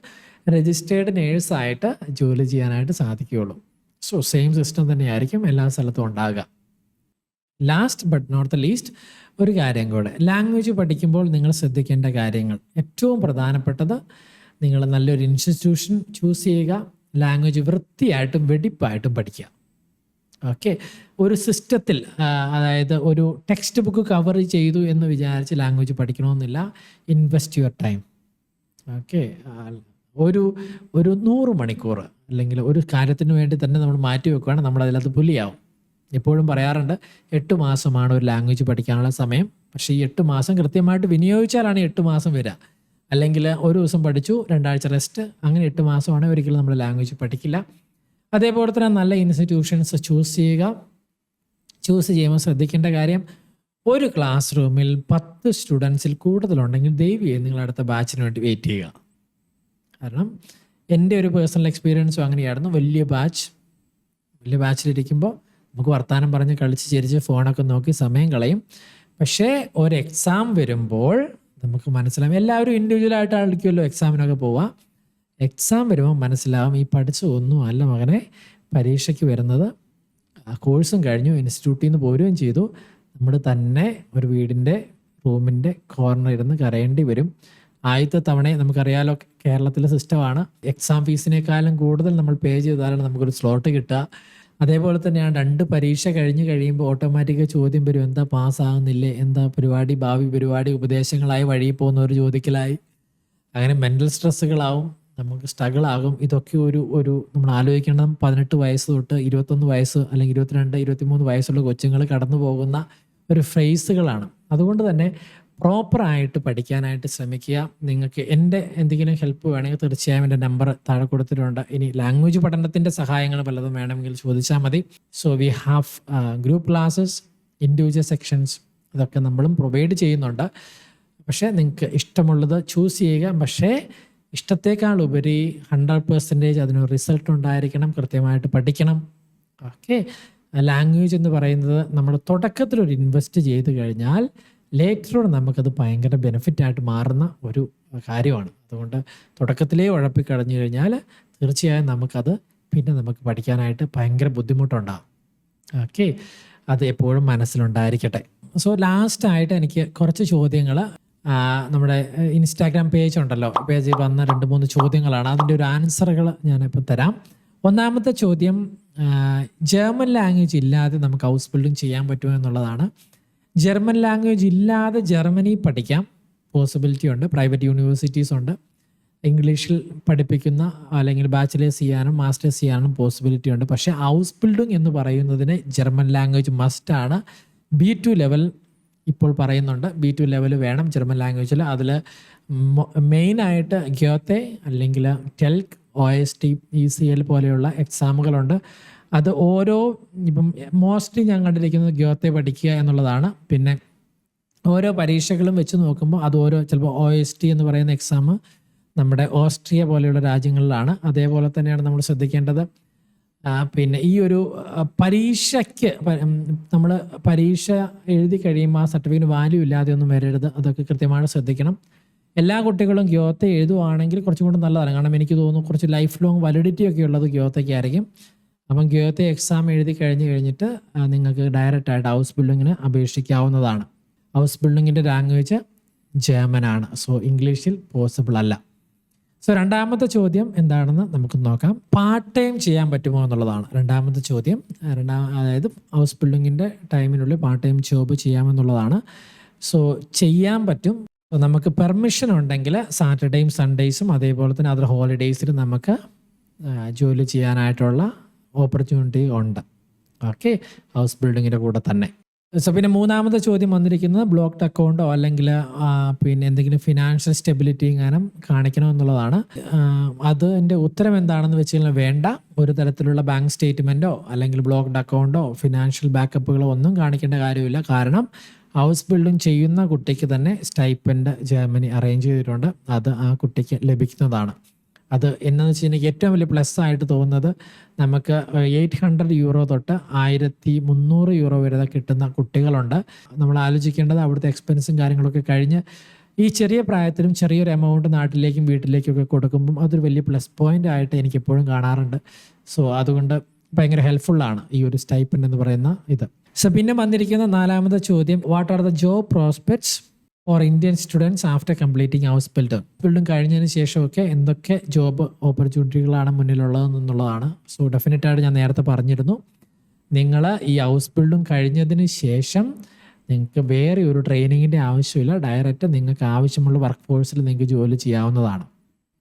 രജിസ്റ്റേർഡ് നേഴ്സായിട്ട് ജോലി ചെയ്യാനായിട്ട് സാധിക്കുകയുള്ളൂ. സോ സെയിം സിസ്റ്റം തന്നെയായിരിക്കും എല്ലാ സ്ഥലത്തും ഉണ്ടാകുക last but not the least ഒരു കാര്യം കൂടെ. ലാംഗ്വേജ് പഠിക്കുമ്പോൾ നിങ്ങൾ ശ്രദ്ധിക്കേണ്ട കാര്യങ്ങൾ. ഏറ്റവും പ്രധാനപ്പെട്ടത് നിങ്ങൾ നല്ലൊരു ഇൻസ്റ്റിറ്റ്യൂഷൻ ചൂസ് ചെയ്യുക ലാംഗ്വേജ് വൃത്തിയായിട്ടും വെടിപ്പായിട്ടും പഠിക്കുക. ഓക്കെ ഒരു സിസ്റ്റത്തിൽ അതായത് ഒരു ടെക്സ്റ്റ് ബുക്ക് കവർ ചെയ്തു എന്ന് വിചാരിച്ച് ലാംഗ്വേജ് പഠിക്കണമെന്നില്ല. ഇൻവെസ്റ്റ് യുവർ ടൈം ഓക്കെ ഒരു ഒരു നൂറ് മണിക്കൂർ അല്ലെങ്കിൽ ഒരു കാര്യത്തിന് വേണ്ടി തന്നെ നമ്മൾ മാറ്റി വെക്കുകയാണ്. നമ്മൾ അതിലത് പുലിയാവും. എപ്പോഴും പറയാറുണ്ട് എട്ട് മാസമാണ് ഒരു ലാംഗ്വേജ് പഠിക്കാനുള്ള സമയം. പക്ഷേ ഈ എട്ട് മാസം കൃത്യമായിട്ട് വിനിയോഗിച്ചാലാണ് എട്ട് മാസം വരിക. അല്ലെങ്കിൽ ഒരു ദിവസം പഠിച്ചു രണ്ടാഴ്ച റെസ്റ്റ് അങ്ങനെ എട്ട് മാസമാണ് ഒരിക്കലും നമ്മൾ ലാംഗ്വേജ് പഠിക്കില്ല. അതേപോലെ തന്നെ നല്ല ഇൻസ്റ്റിറ്റ്യൂഷൻസ് ചൂസ് ചെയ്യുക. ചൂസ് ചെയ്യുമ്പോൾ ശ്രദ്ധിക്കേണ്ട കാര്യം ഒരു ക്ലാസ് റൂമിൽ പത്ത് സ്റ്റുഡൻസിൽ കൂടുതലുണ്ടെങ്കിൽ ദയവ് നിങ്ങൾ അടുത്ത ബാച്ചിന് വേണ്ടി വെയിറ്റ് ചെയ്യുക. കാരണം എന്റെ ഒരു പേഴ്സണൽ എക്സ്പീരിയൻസും അങ്ങനെയായിരുന്നു. വലിയ ബാച്ച് വലിയ ബാച്ചിലിരിക്കുമ്പോൾ നമുക്ക് വർത്തമാനം പറഞ്ഞ് കളിച്ച് ചിരിച്ച് ഫോണൊക്കെ നോക്കി സമയം കളയും. പക്ഷേ ഒരു എക്സാം വരുമ്പോൾ നമുക്ക് മനസ്സിലാവും എല്ലാവരും ഇൻഡിവിജ്വൽ ആയിട്ടായിരിക്കുമല്ലോ എക്സാമിനൊക്കെ പോവുക. എക്സാം വരുമ്പോൾ മനസ്സിലാവും ഈ പഠിച്ച ഒന്നും അല്ല മകനെ പരീക്ഷയ്ക്ക് വരുന്നത്. കോഴ്സും കഴിഞ്ഞു ഇൻസ്റ്റിറ്റ്യൂട്ടിൽ നിന്ന് പോരുകയും ചെയ്തു. നമ്മൾ തന്നെ ഒരു വീടിന്റെ റൂമിന്റെ കോർണർ ഇരുന്ന് കരയേണ്ടി വരും. ആദ്യത്തെ തവണ നമുക്കറിയാലോ കേരളത്തിലെ സിസ്റ്റമാണ്. എക്സാം ഫീസിനേക്കാളും കൂടുതൽ നമ്മൾ പേ ചെയ്താലാണ് നമുക്കൊരു സ്ലോട്ട് കിട്ടുക. അതേപോലെ തന്നെയാണ് രണ്ട് പരീക്ഷ കഴിഞ്ഞ് കഴിയുമ്പോൾ ഓട്ടോമാറ്റിക് ചോദ്യം വരും എന്താ പാസ്സാകുന്നില്ലേ എന്താ പരിപാടി? ഭാവി പരിപാടി? ഉപദേശങ്ങളായി വഴി പോകുന്നവർ ചോദിക്കലായി. അങ്ങനെ മെന്റൽ സ്ട്രെസ്സുകളാവും നമുക്ക് സ്ട്രഗിൾ ആകും. ഇതൊക്കെ ഒരു ഒരു നമ്മൾ ആലോചിക്കണം. പതിനെട്ട് വയസ്സ് തൊട്ട് ഇരുപത്തൊന്ന് വയസ്സ് അല്ലെങ്കിൽ ഇരുപത്തിരണ്ട് ഇരുപത്തിമൂന്ന് വയസ്സുള്ള കൊച്ചുങ്ങൾ കടന്നു പോകുന്ന ഒരു ഫ്രേസുകളാണ് അതുകൊണ്ട് തന്നെ പ്രോപ്പറായിട്ട് പഠിക്കാനായിട്ട് ശ്രമിക്കുക. നിങ്ങൾക്ക് എന്റെ എന്തെങ്കിലും ഹെൽപ്പ് വേണമെങ്കിൽ തീർച്ചയായും എന്റെ നമ്പർ താഴെ കൊടുത്തിട്ടുണ്ട്. ഇനി ലാംഗ്വേജ് പഠനത്തിന്റെ സഹായങ്ങൾ പലതും വേണമെങ്കിൽ ചോദിച്ചാൽ മതി. So we have group classes individual sections ഇതൊക്കെ നമ്മളും പ്രൊവൈഡ് ചെയ്യുന്നുണ്ട്. പക്ഷേ നിങ്ങൾക്ക് ഇഷ്ടമുള്ളത് ചൂസ് ചെയ്യുക. പക്ഷേ ഇഷ്ടത്തേക്കാൾ ഉപരി ഹൺഡ്രഡ് പെർസെന്റേജ് അതിനൊരു റിസൾട്ട് ഉണ്ടായിരിക്കണം. കൃത്യമായിട്ട് പഠിക്കണം. ഓക്കെ ലാംഗ്വേജ് എന്ന് പറയുന്നത് നമ്മൾ തുടക്കത്തിൽ ഒരു ഇൻവെസ്റ്റ് ചെയ്ത് കഴിഞ്ഞാൽ ലേറ്ററോട് നമുക്കത് ഭയങ്കര ബെനിഫിറ്റായിട്ട് മാറുന്ന ഒരു കാര്യമാണ്. അതുകൊണ്ട് തുടക്കത്തിലേ ഉഴപ്പി കഴിഞ്ഞു കഴിഞ്ഞാൽ തീർച്ചയായും നമുക്കത് പിന്നെ നമുക്ക് പഠിക്കാനായിട്ട് ഭയങ്കര ബുദ്ധിമുട്ടുണ്ടാകും ഓക്കെ. അത് എപ്പോഴും മനസ്സിലുണ്ടായിരിക്കട്ടെ. സോ ലാസ്റ്റായിട്ട് എനിക്ക് കുറച്ച് ചോദ്യങ്ങൾ നമ്മുടെ ഇൻസ്റ്റാഗ്രാം പേജ് ഉണ്ടല്ലോ. പേജിൽ വന്ന രണ്ട് മൂന്ന് ചോദ്യങ്ങളാണ്. അതിന്റെ ഒരു ആൻസറുകൾ ഞാനിപ്പോൾ തരാം. ഒന്നാമത്തെ ചോദ്യം ജർമ്മൻ ലാംഗ്വേജ് ഇല്ലാതെ നമുക്ക് ഹൗസ് ബിൽഡിങ് ചെയ്യാൻ പറ്റുമോ എന്നുള്ളതാണ്. ജർമ്മൻ ലാംഗ്വേജ് ഇല്ലാതെ ജർമ്മനി പഠിക്കാം. പോസിബിലിറ്റി ഉണ്ട്. പ്രൈവറ്റ് യൂണിവേഴ്സിറ്റീസ് ഉണ്ട്. ഇംഗ്ലീഷിൽ പഠിപ്പിക്കുന്ന അല്ലെങ്കിൽ ബാച്ചിലേഴ്സ് ചെയ്യാനും മാസ്റ്റേഴ്സ് ചെയ്യാനും പോസിബിലിറ്റി ഉണ്ട്. പക്ഷേ ഹൗസ് ബിൽഡിംഗ് എന്ന് പറയുന്നതിന് ജർമ്മൻ ലാംഗ്വേജ് മസ്റ്റാണ് ബി ടു ലെവൽ ഇപ്പോൾ പറയുന്നുണ്ട്. ബി ടു ലെവൽ വേണം ജർമ്മൻ ലാംഗ്വേജിൽ അതിൽ മെയിനായിട്ട് ഗ്യോത്തെ അല്ലെങ്കിൽ telc O S T E C L പോലെയുള്ള എക്സാമുകളുണ്ട് അത് ഓരോ ഇപ്പം മോസ്റ്റ്ലി ഞാൻ കണ്ടിരിക്കുന്നത് ഗ്യോത്തെ പഠിക്കുക എന്നുള്ളതാണ്. പിന്നെ ഓരോ പരീക്ഷകളും വെച്ച് നോക്കുമ്പോൾ അത് ഓരോ ചിലപ്പോൾ ഒ എസ് ടി എന്ന് പറയുന്ന എക്സാം നമ്മുടെ ഓസ്ട്രിയ പോലെയുള്ള രാജ്യങ്ങളിലാണ്. അതേപോലെ തന്നെയാണ് നമ്മൾ ശ്രദ്ധിക്കേണ്ടത്. പിന്നെ ഈ ഒരു പരീക്ഷയ്ക്ക് നമ്മൾ പരീക്ഷ എഴുതി കഴിയുമ്പോൾ ആ സർട്ടിഫിക്കറ്റ് വാല്യൂ ഇല്ലാതെ ഒന്നും വരരുത്. അതൊക്കെ കൃത്യമായിട്ട് ശ്രദ്ധിക്കണം. എല്ലാ കുട്ടികളും ഗ്യോത്തെ എഴുതുവാണെങ്കിൽ കുറച്ചും കൂടി നല്ലതാണ്. കാരണം എനിക്ക് തോന്നുന്നു കുറച്ച് ലൈഫ് ലോങ് വാലിഡിറ്റി ഒക്കെ ഉള്ളത് ഗ്യോത്തയ്ക്ക് അപ്പം ഗ്യോത്തെ എക്സാം എഴുതി കഴിഞ്ഞ് കഴിഞ്ഞിട്ട് നിങ്ങൾക്ക് ഡയറക്റ്റ് ആയിട്ട് ഹൗസ് ബിൽഡിങ്ങിന് അപേക്ഷിക്കാവുന്നതാണ്. ഹൗസ് ബിൽഡിങ്ങിന്റെ ലാംഗ്വേജ് ആണ്. സോ ഇംഗ്ലീഷിൽ പോസിബിൾ അല്ല. സോ രണ്ടാമത്തെ ചോദ്യം എന്താണെന്ന് നമുക്ക് നോക്കാം. പാർട്ട് ടൈം ചെയ്യാൻ പറ്റുമോ എന്നുള്ളതാണ്. രണ്ടാമത്തെ ചോദ്യം രണ്ടാം അതായത് ഹൗസ് ബിൽഡിങ്ങിന്റെ ടൈമിനുള്ളിൽ പാർട്ട് ടൈം ജോബ് ചെയ്യാമെന്നുള്ളതാണ്. സോ ചെയ്യാൻ പറ്റും. നമുക്ക് പെർമിഷൻ ഉണ്ടെങ്കിൽ സാറ്റർഡേയും സൺഡേയ്സും അതേപോലെ തന്നെ അതർ ഹോളിഡേയ്സിൽ നമുക്ക് ജോലി ചെയ്യാനായിട്ടുള്ള ഓപ്പർച്യൂണിറ്റി ഉണ്ട്. ഓക്കെ ഹൗസ് ബിൽഡിങ്ങിന്റെ കൂടെ തന്നെ. സോ പിന്നെ മൂന്നാമത്തെ ചോദ്യം വന്നിരിക്കുന്നത് ബ്ലോക്ക്ഡ് അക്കൗണ്ടോ അല്ലെങ്കിൽ പിന്നെ എന്തെങ്കിലും ഫിനാൻഷ്യൽ സ്റ്റെബിലിറ്റി എങ്ങാനും കാണിക്കണോ എന്നുള്ളതാണ്. ആ, അതിന്റെ ഉത്തരം എന്താണെന്ന് വെച്ച് കഴിഞ്ഞാൽ വേണ്ട. ഒരു തരത്തിലുള്ള ബാങ്ക് സ്റ്റേറ്റ്മെന്റോ അല്ലെങ്കിൽ ബ്ലോക്ക്ഡ് അക്കൗണ്ടോ ഫിനാൻഷ്യൽ ബാക്കപ്പുകളോ ഒന്നും കാണിക്കേണ്ട കാര്യമില്ല. കാരണം ഹൗസ് ബിൽഡിംഗ് ചെയ്യുന്ന കുട്ടിക്ക് തന്നെ സ്റ്റൈപ്പൻഡ് ജർമ്മനി അറേഞ്ച് ചെയ്തിട്ടുണ്ട്. അത് ആ കുട്ടിക്ക് ലഭിക്കുന്നതാണ്. അത് എന്നാന്ന് വെച്ച് കഴിഞ്ഞാൽ ഏറ്റവും വലിയ പ്ലസ് ആയിട്ട് തോന്നുന്നത് നമുക്ക് എയ്റ്റ് ഹൺഡ്രഡ് യൂറോ തൊട്ട് ആയിരത്തി മുന്നൂറ് യൂറോ വരെ കിട്ടുന്ന കുട്ടികളുണ്ട്. നമ്മൾ ആലോചിക്കേണ്ടത് അവിടുത്തെ എക്സ്പെൻസും കാര്യങ്ങളൊക്കെ കഴിഞ്ഞ് ഈ ചെറിയ പ്രായത്തിലും ചെറിയൊരു എമൗണ്ട് നാട്ടിലേക്കും വീട്ടിലേക്കും ഒക്കെ കൊടുക്കുമ്പം അതൊരു വലിയ പ്ലസ് പോയിന്റ് ആയിട്ട് എനിക്ക് എപ്പോഴും കാണാറുണ്ട്. സോ അതുകൊണ്ട് ഭയങ്കര ഹെൽപ്ഫുള്ളാണ് ഈ ഒരു സ്റ്റൈപ്പൻ എന്ന് പറയുന്ന ഇത്. സോ പിന്നെ വന്നിരിക്കുന്ന നാലാമത്തെ ചോദ്യം what are the job prospects for Indian students after completing house ബിൽഡും ബിൽഡും കഴിഞ്ഞതിന് ശേഷമൊക്കെ എന്തൊക്കെ ജോബ് ഓപ്പർച്യൂണിറ്റികളാണ് മുന്നിലുള്ളതെന്നുള്ളതാണ്. സോ ഡെഫിനറ്റായിട്ട് ഞാൻ നേരത്തെ പറഞ്ഞിരുന്നു. നിങ്ങൾ ഈ ഹൗസ് ബിൽഡും കഴിഞ്ഞതിന് ശേഷം നിങ്ങൾക്ക് വേറെ ഒരു ട്രെയിനിങ്ങിന്റെ ആവശ്യമില്ല. ഡയറക്റ്റ് നിങ്ങൾക്ക് ആവശ്യമുള്ള വർക്ക് ഫോഴ്സിൽ നിങ്ങൾക്ക് ജോലി ചെയ്യാവുന്നതാണ്.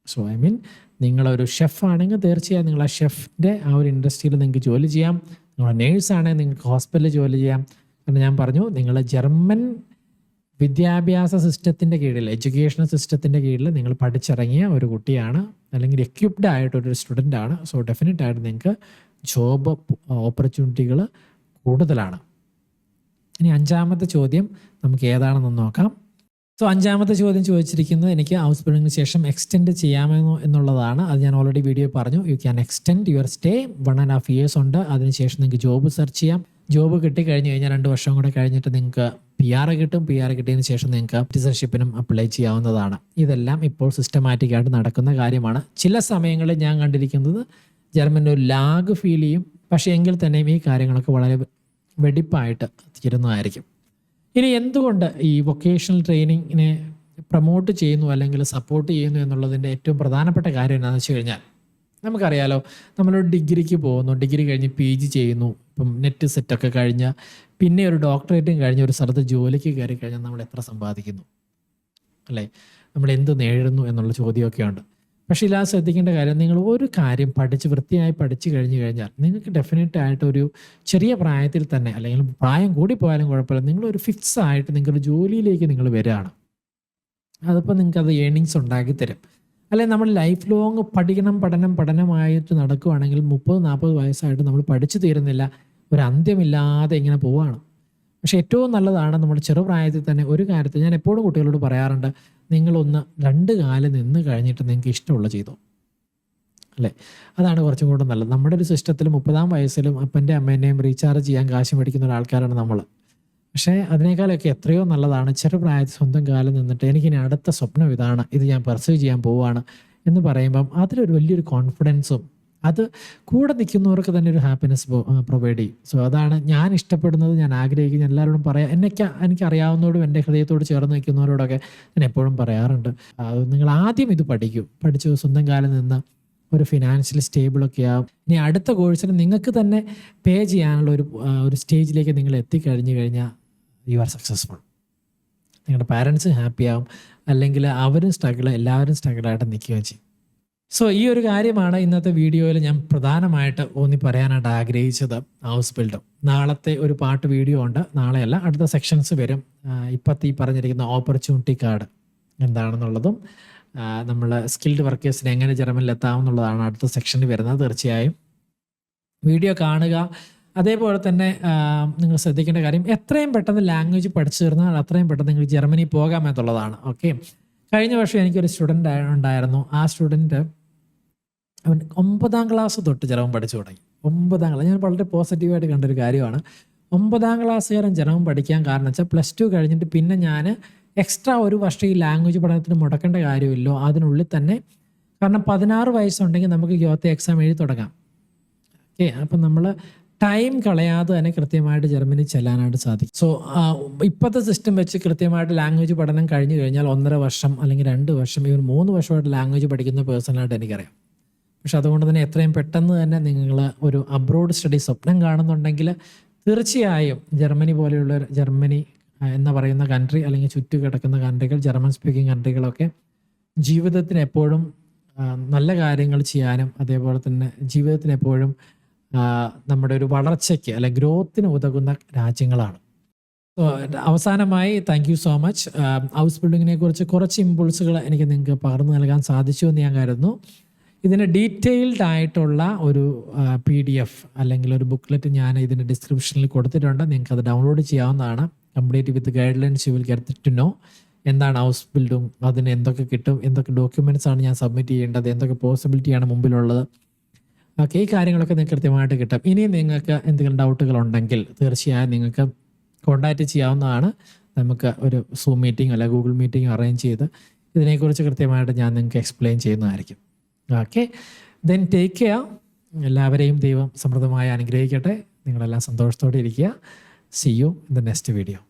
സോ ഐ മീൻ നിങ്ങളൊരു ഷെഫ് ആണെങ്കിൽ തീർച്ചയായും നിങ്ങൾ ആ ഷെഫിന്റെ ആ ഒരു ഇൻഡസ്ട്രിയിൽ നിങ്ങൾക്ക് ജോലി ചെയ്യാം. നിങ്ങൾ നേഴ്സ് ആണെങ്കിൽ നിങ്ങൾക്ക് ഹോസ്പിറ്റലിൽ ജോലി ചെയ്യാം. കാരണം ഞാൻ പറഞ്ഞു നിങ്ങൾ ജർമ്മൻ വിദ്യാഭ്യാസ സിസ്റ്റത്തിന്റെ കീഴിൽ എഡ്യൂക്കേഷൻ സിസ്റ്റത്തിന്റെ കീഴിൽ നിങ്ങൾ പഠിച്ചിറങ്ങിയ ഒരു കുട്ടിയാണ് അല്ലെങ്കിൽ എക്യുപ്ഡ് ആയിട്ടൊരു സ്റ്റുഡന്റ് ആണ് സോ ഡെഫിനറ്റ് ആയിട്ട് നിങ്ങൾക്ക് ജോബ് ഓപ്പർച്യൂണിറ്റികൾ കൂടുതലാണ്. ഇനി അഞ്ചാമത്തെ ചോദ്യം നമുക്ക് ഏതാണെന്ന് നോക്കാം. സോ അഞ്ചാമത്തെ ചോദ്യം ചോദിച്ചിരിക്കുന്നത് എനിക്ക് ഹൗസ് ബിൽഡിങ്ങിന് ശേഷം എക്സ്റ്റെൻഡ് ചെയ്യാമെന്നോ എന്നുള്ളതാണ്. അത് ഞാൻ ഓൾറെഡി വീഡിയോ പറഞ്ഞു. You can extend your stay one and half years ഉണ്ട്. അതിനുശേഷം നിങ്ങൾക്ക് ജോബ് സെർച്ച് ചെയ്യാം. ജോബ് കിട്ടി കഴിഞ്ഞു കഴിഞ്ഞാൽ രണ്ട് വർഷം കൂടെ കഴിഞ്ഞിട്ട് നിങ്ങൾക്ക് പി ആർ കിട്ടും. പി ആർ കിട്ടിയതിന് ശേഷം നിങ്ങൾക്ക് സിറ്റിസൺഷിപ്പിനും അപ്ലൈ ചെയ്യാവുന്നതാണ്. ഇതെല്ലാം ഇപ്പോൾ സിസ്റ്റമാറ്റിക് ആയിട്ട് നടക്കുന്ന കാര്യമാണ്. ചില സമയങ്ങളിൽ ഞാൻ കണ്ടിരിക്കുന്നത് ജർമ്മനിൽ ഒരു ലാഗ് ഫീൽ ചെയ്യും. പക്ഷേ എങ്കിൽ തന്നെയും ഈ കാര്യങ്ങളൊക്കെ വളരെ വെടിപ്പായിട്ട് തീരുന്നതായിരിക്കും. ഇനി എന്തുകൊണ്ട് ഈ വൊക്കേഷണൽ ട്രെയിനിങ്ങിനെ പ്രൊമോട്ട് ചെയ്യുന്നു അല്ലെങ്കിൽ സപ്പോർട്ട് ചെയ്യുന്നു എന്നുള്ളതിന്റെ ഏറ്റവും പ്രധാനപ്പെട്ട കാര്യം എന്താണെന്ന് വെച്ച് കഴിഞ്ഞാൽ നമുക്കറിയാലോ നമ്മളൊരു ഡിഗ്രിക്ക് പോകുന്നു ഡിഗ്രി കഴിഞ്ഞ് പി ജി ചെയ്യുന്നു ഇപ്പം നെറ്റ് സെറ്റൊക്കെ കഴിഞ്ഞ് പിന്നെ ഒരു ഡോക്ടറേറ്റും കഴിഞ്ഞ് ഒരു സ്ഥലത്ത് ജോലിക്ക് കയറി കഴിഞ്ഞാൽ നമ്മൾ എത്ര സമ്പാദിക്കുന്നു? അല്ലേ? നമ്മൾ എന്ത് നേടുന്നു എന്നുള്ള ചോദ്യമൊക്കെ ഉണ്ട്. പക്ഷേ ഇല്ലാതെ ശ്രദ്ധിക്കേണ്ട കാര്യം നിങ്ങൾ ഒരു കാര്യം പഠിച്ച് വൃത്തിയായി പഠിച്ചു കഴിഞ്ഞു കഴിഞ്ഞാൽ നിങ്ങൾക്ക് ഡെഫിനറ്റ് ആയിട്ട് ഒരു ചെറിയ പ്രായത്തിൽ തന്നെ അല്ലെങ്കിൽ പ്രായം കൂടി പോയാലും കുഴപ്പമില്ല നിങ്ങളൊരു ഫിക്സ് ആയിട്ട് നിങ്ങളുടെ ജോലിയിലേക്ക് നിങ്ങൾ വരികയാണ്. അതിപ്പോൾ നിങ്ങൾക്ക് അത് ഏണിങ്സ് ഉണ്ടാക്കി തരും. അല്ലെ നമ്മൾ ലൈഫ് ലോങ് പഠിക്കണം പഠനം പഠനമായിട്ട് നടക്കുകയാണെങ്കിൽ മുപ്പത് നാൽപ്പത് വയസ്സായിട്ട് നമ്മൾ പഠിച്ചു തീരുന്നില്ല. ഒരു അന്ത്യമില്ലാതെ ഇങ്ങനെ പോവാണ്. പക്ഷെ ഏറ്റവും നല്ലതാണ് നമ്മൾ ചെറുപ്രായത്തിൽ തന്നെ ഒരു കാര്യത്തിൽ ഞാൻ എപ്പോഴും കുട്ടികളോട് പറയാറുണ്ട് നിങ്ങളൊന്ന് രണ്ട് കാലം നിന്ന് കഴിഞ്ഞിട്ട് നിങ്ങൾക്ക് ഇഷ്ടമുള്ള ചെയ്തോ? അല്ലേ അതാണ് കുറച്ചും കൂടെ നല്ലത്. നമ്മുടെ ഒരു സിസ്റ്റത്തിൽ മുപ്പതാം വയസ്സിലും അപ്പന്റെ അമ്മേനെയും റീചാർജ് ചെയ്യാൻ കാശ് മേടിക്കുന്ന ഒരാൾക്കാരാണ് നമ്മൾ. പക്ഷേ അതിനേക്കാളൊക്കെ എത്രയോ നല്ലതാണ് ചെറുപ്രായത്തിൽ സ്വന്തം കാലം നിന്നിട്ട് എനിക്കിനി അടുത്ത സ്വപ്നം ഇതാണ് ഇത് ഞാൻ പെർസീവ് ചെയ്യാൻ പോവുകയാണ് എന്ന് പറയുമ്പം അതിലൊരു വലിയൊരു കോൺഫിഡൻസും അത് കൂടെ നിൽക്കുന്നവർക്ക് തന്നെ ഒരു ഹാപ്പിനെസ് പ്രൊവൈഡ് ചെയ്യും. സോ അതാണ് ഞാൻ ഇഷ്ടപ്പെടുന്നത് ഞാൻ ആഗ്രഹിക്കുന്നത് എല്ലാവരോടും പറയാം എന്നൊക്കെ എനിക്ക് അറിയാവുന്നതോടും എന്റെ ഹൃദയത്തോട് ചേർന്ന് നിൽക്കുന്നവരോടൊക്കെ ഞാൻ എപ്പോഴും പറയാറുണ്ട്. നിങ്ങൾ ആദ്യം ഇത് പഠിക്കും. പഠിച്ചു സ്വന്തം കാലം നിന്ന് ഒരു ഫിനാൻഷ്യൽ സ്റ്റേബിളൊക്കെ ആവും. ഇനി അടുത്ത കോഴ്സിന് നിങ്ങൾക്ക് തന്നെ പേ ചെയ്യാനുള്ള ഒരു ഒരു സ്റ്റേജിലേക്ക് നിങ്ങൾ എത്തിക്കഴിഞ്ഞു കഴിഞ്ഞാൽ യു ആർ സക്സസ്ഫുൾ നിങ്ങളുടെ പാരൻസ് ഹാപ്പി ആവും. അല്ലെങ്കിൽ അവരും സ്ട്രഗിൾ എല്ലാവരും സ്ട്രഗിളായിട്ട് നിൽക്കുകയും ചെയ്യും. സോ ഈ ഒരു കാര്യമാണ് ഇന്നത്തെ വീഡിയോയിൽ ഞാൻ പ്രധാനമായിട്ട് ഊന്നി പറയാനായിട്ട് ആഗ്രഹിച്ചത്. ഹൗസ് ബിൽഡും നാളത്തെ ഒരു പാട്ട് വീഡിയോ ഉണ്ട്. നാളെയല്ല അടുത്ത സെക്ഷൻസ് വരും. ആ, ഇപ്പത്തെ ഈ പറഞ്ഞിരിക്കുന്ന ഓപ്പർച്യൂണിറ്റി കാർഡ് എന്താണെന്നുള്ളതും നമ്മൾ സ്കിൽഡ് വർക്കേഴ്സിന് എങ്ങനെ ജർമ്മനിൽ എത്താമെന്നുള്ളതാണ് അടുത്ത സെക്ഷനിൽ വരുന്നത് തീർച്ചയായും. വീഡിയോ കാണുക. അതേപോലെ തന്നെ നിങ്ങൾ ശ്രദ്ധിക്കേണ്ട കാര്യം എത്രയും പെട്ടെന്ന് ലാംഗ്വേജ് പഠിച്ചു തീർന്നാൽ അത്രയും പെട്ടെന്ന് നിങ്ങൾ ജർമ്മനി പോകാം എന്നുള്ളതാണ്. ഓക്കെ കഴിഞ്ഞ വർഷം എനിക്കൊരു സ്റ്റുഡന്റ് ഉണ്ടായിരുന്നു. ആ സ്റ്റുഡന്റ് അവൻ ഒമ്പതാം ക്ലാസ് തൊട്ട് ജർമ്മൻ പഠിച്ചു തുടങ്ങി. ഒമ്പതാം ക്ലാസ് ഞാൻ വളരെ പോസിറ്റീവായിട്ട് കണ്ടൊരു കാര്യമാണ്. ഒമ്പതാം ക്ലാസ്സുകാരൻ ജർമ്മൻ പഠിക്കാൻ കാരണം വെച്ചാൽ പ്ലസ് ടു കഴിഞ്ഞിട്ട് പിന്നെ ഞാൻ എക്സ്ട്രാ ഒരു വർഷം ഈ ലാംഗ്വേജ് പഠനത്തിന് മുടക്കേണ്ട കാര്യമില്ലോ. അതിനുള്ളിൽ തന്നെ കാരണം പതിനാറ് വയസ്സുണ്ടെങ്കിൽ നമുക്ക് യോത്തെ എക്സാം എഴുതി തുടങ്ങാം. ഓക്കെ അപ്പം നമ്മൾ ടൈം കളയാതെ തന്നെ കൃത്യമായിട്ട് ജർമ്മനി ചെല്ലാനായിട്ട് സാധിക്കും. സോ ഇപ്പോഴത്തെ സിസ്റ്റം വെച്ച് കൃത്യമായിട്ട് ലാംഗ്വേജ് പഠനം കഴിഞ്ഞു കഴിഞ്ഞാൽ ഒന്നര വർഷം അല്ലെങ്കിൽ രണ്ട് വർഷം ഇവർ മൂന്ന് വർഷമായിട്ട് ലാംഗ്വേജ് പഠിക്കുന്ന പേഴ്സണായിട്ട് എനിക്കറിയാം. പക്ഷെ അതുകൊണ്ട് തന്നെ എത്രയും പെട്ടെന്ന് തന്നെ നിങ്ങൾ ഒരു അബ്രോഡ് സ്റ്റഡി സ്വപ്നം കാണുന്നുണ്ടെങ്കിൽ തീർച്ചയായും ജർമ്മനി പോലെയുള്ള ജർമ്മനി എന്ന് പറയുന്ന കൺട്രി അല്ലെങ്കിൽ ചുറ്റു കിടക്കുന്ന കൺട്രികൾ ജർമ്മൻ സ്പീക്കിംഗ് കൺട്രികളൊക്കെ ജീവിതത്തിന് എപ്പോഴും നല്ല കാര്യങ്ങൾ ചെയ്യാനും അതേപോലെ തന്നെ ജീവിതത്തിന് എപ്പോഴും നമ്മുടെ ഒരു വളർച്ചയ്ക്ക് അല്ലെ ഗ്രോത്തിന് ഉതകുന്ന രാജ്യങ്ങളാണ്. അവസാനമായി താങ്ക് യു സോ മച്ച് ഹൗസ് ബിൽഡിങ്ങിനെ കുറിച്ച് കുറച്ച് ഇമ്പൾസുകൾ എനിക്ക് നിങ്ങൾക്ക് പകർന്നു നൽകാൻ സാധിച്ചു എന്ന് ഞാൻ കരുതുന്നു. ഇതിന് ഡീറ്റെയിൽഡ് ആയിട്ടുള്ള ഒരു പി ഡി എഫ് അല്ലെങ്കിൽ ഒരു ബുക്ക്ലെറ്റ് ഞാൻ ഇതിന്റെ ഡിസ്ക്രിപ്ഷനിൽ കൊടുത്തിട്ടുണ്ട്. നിങ്ങൾക്ക് അത് ഡൗൺലോഡ് ചെയ്യാവുന്നതാണ്. Complete with guidelines you will get to know എന്താണ് ഹൗസ് ബിൽഡും അതിന് എന്തൊക്കെ കിട്ടും എന്തൊക്കെ ഡോക്യുമെന്റ്സ് ആണ് ഞാൻ സബ്മിറ്റ് ചെയ്യേണ്ടത് എന്തൊക്കെ പോസിബിലിറ്റിയാണ് മുമ്പിലുള്ളത് ഓക്കെ ഈ കാര്യങ്ങളൊക്കെ നിങ്ങൾക്ക് കൃത്യമായിട്ട് കിട്ടും. ഇനി നിങ്ങൾക്ക് എന്തെങ്കിലും ഡൗട്ടുകൾ ഉണ്ടെങ്കിൽ തീർച്ചയായും നിങ്ങൾക്ക് കോൺടാക്റ്റ് ചെയ്യാവുന്നതാണ്. നമുക്ക് ഒരു സൂം മീറ്റിംഗ് അല്ലെങ്കിൽ ഗൂഗിൾ മീറ്റിംഗ് അറേഞ്ച് ചെയ്ത് ഇതിനെക്കുറിച്ച് കൃത്യമായിട്ട് ഞാൻ നിങ്ങൾക്ക് എക്സ്പ്ലെയിൻ ചെയ്യുന്നതായിരിക്കും. ഓക്കെ ദെൻ ടേക്ക് കെയർ എല്ലാവരെയും ദൈവം സമൃദ്ധമായി അനുഗ്രഹിക്കട്ടെ. നിങ്ങളെല്ലാം സന്തോഷത്തോടെ ഇരിക്കുക. See you in the next video